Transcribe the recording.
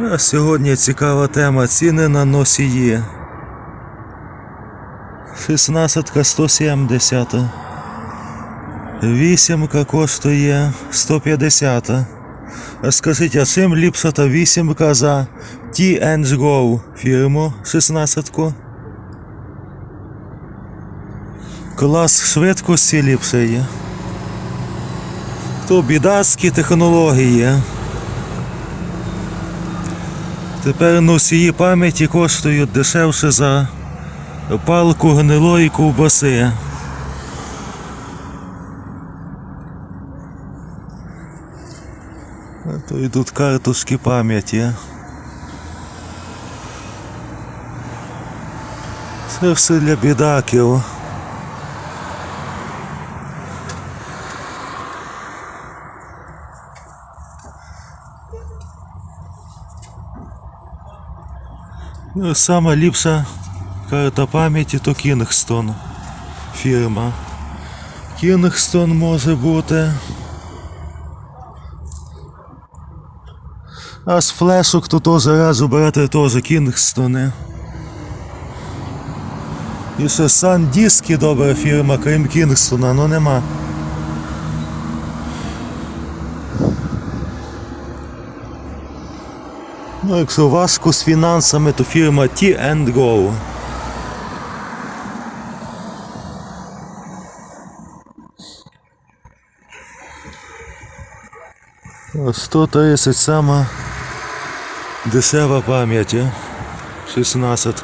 А сьогодні цікава тема ціни на носії. 16 170. Вісімка коштує 150. А скажіть, а чим ліпша та вісімка за T&Go фірму 16? ку Клас швидкості ліпший. То бідацькі технології. Тепер носії пам'яті коштують дешевше за палку гнилої ковбаси. А то йдуть карточки пам'яті. Це все для бідаків. Ну, сама ліпша карта пам'яті то Кінгстон фірма. Кінгстон може бути. А з флешок то теж раджу брати теж Кінгстони. І ще Сандіски добра фірма, крім Кінгстона, ну нема. Ну, якщо важко з фінансами, то фірма T&Go. О, 130 сама дешева пам'ять. 16.